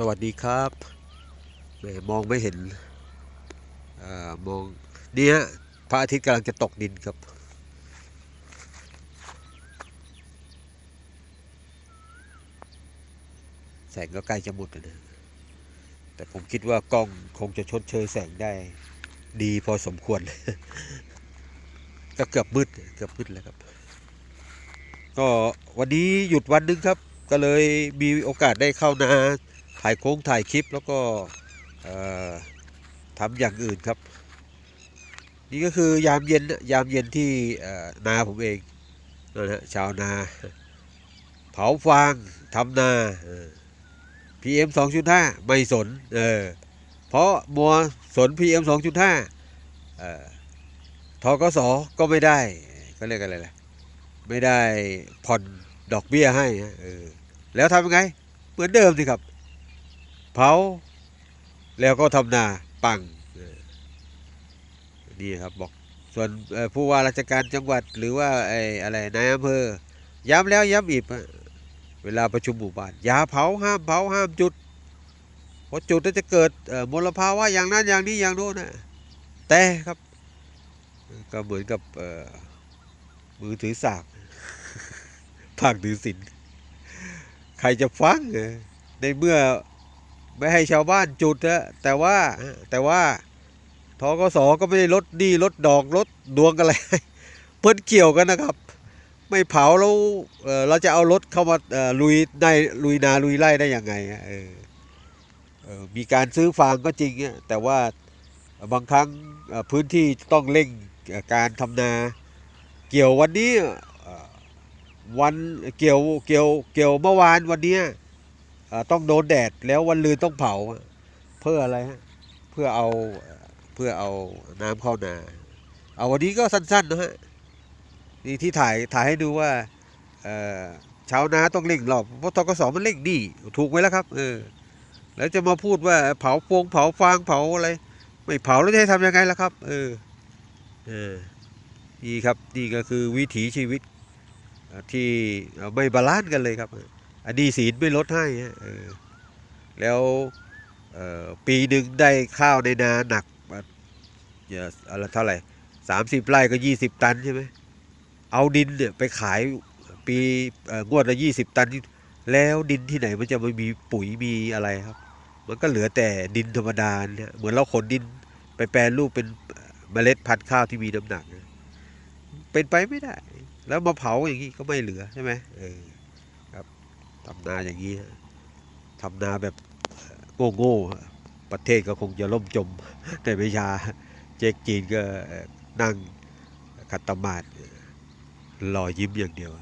สวัสดีครับแมมองไม่เห็นอมองนี่ฮะพระอาทิตย์กำลังจะตกดินครับ แสงก็ใกล้จะหมดแล้วนะแต่ผมคิดว่ากล้องคงจะชดเชยแสงได้ดีพอสมควร ก็เกือบมืดเกือบมืดแล้วครับ ก็วันนี้หยุดวันหนึงครับ ก็เลยมีโอกาสได้เข้านา ถ่ายโค้งถ่ายคลิปแล้วก็เอ่อทำอย่างอื่นครับ นี่ก็คือยามเย็นนะยามเย็นที่นาผมเองนะฮะชาวนา เผาฟางทำนาพีเอ็มสองจุดห้าไม่สนเออเพราะมัวสนพีเอ็มสองจุดห้าทกสก็ไม่ได้ก็เรียกอะไรล่ะไม่ได้ผ่อนดอกเบี้ยให้ฮะเออแล้วทำยังไง เหมือนเดิมสิครับ เผา แล้วก็ทำนาปังนี่ครับบอกส่วนผู้ว่าราชการจังหวัดหรือว่าไอ้อะไรนายอำเภอย้ำแล้วย้ำอีกเวลาประชุมหมู่บ้านอย่าเผาห้ามเผาห้ามจุดเพราะจุดแล้วจะเกิดมลภาวะอย่างนั้นอย่างนี้อย่างโน้นนะแต่ครับก็เหมือนกับมือถือสากภาคถือศีลใครจะฟังในเมื่อ ไม่ให้ชาวบ้านจุดนะแต่ว่าแต่ว่าทกสก็ไม่ได้ลดหนี้ลดดอกลดดวงอะไรเพิ่นเกี่ยวกันนะครับ ไม่เผาแล้วเอ่อเราจะเอารถเข้ามาเอ่อลุยในลุยนาลุยไร่ได้ยังไงอะเออเออมีการซื้อฟางก็จริงอะแต่ว่าบางครั้งเอ่อพื้นที่ต้องเร่งเอ่อการทำนา เกี่ยววันนี้เอ่อวันเกี่ยวเกี่ยวเกี่ยวเมื่อวานวันเนี้ยเอ่อ ต้องโดนแดดแล้ววันลืนต้องเผาเพื่ออะไรฮะเพื่อเอาเพื่อเอาน้ำเข้านาเอาวันนี้ก็สั้นๆนะฮะนี่ที่ถ่ายถ่ายให้ดูว่าเอ่อชาวนาต้องเร่งรอบเพราะทกสมันเร่งหนี่ถูกไหมล่ะครับเออแล้วจะมาพูดว่าเผาฟงเผาฟางเผาอะไรไม่เผาแล้วจะให้ทำยังไงล่ะครับ เออเออนี่ครับนี่ก็คือวิถีชีวิตที่ไม่บาลานซ์กันเลยครับ อันนี้ศีลไม่ลดให้แล้วปีหนึ่งได้ข้าวในนาหนักอะไรเท่าไหร่สามสิบไร่ก็ยี่สิบตันใช่ไหมเอาดินเนี่ยไปขายปีงวดละยี่สิบตัน แล้วดินที่ไหนมันจะไม่มีปุ๋ยมีอะไรครับ มันก็เหลือแต่ดินธรรมดาเนี่ยเหมือนเราขนดินไปแปรรูปเป็นเมล็ดพันธุ์ข้าวที่มีน้ำหนัก เป็นไปไม่ได้ แล้วมาเผาอย่างนี้ก็ไม่เหลือใช่ไหมเออ ทำนาอย่างนี้ทำนาแบบโง่ๆประเทศก็คงจะล่มจม แต่ไม่ชาเจ๊กจีนก็นั่งขัดตมาดรอยิ้มอย่างเดียว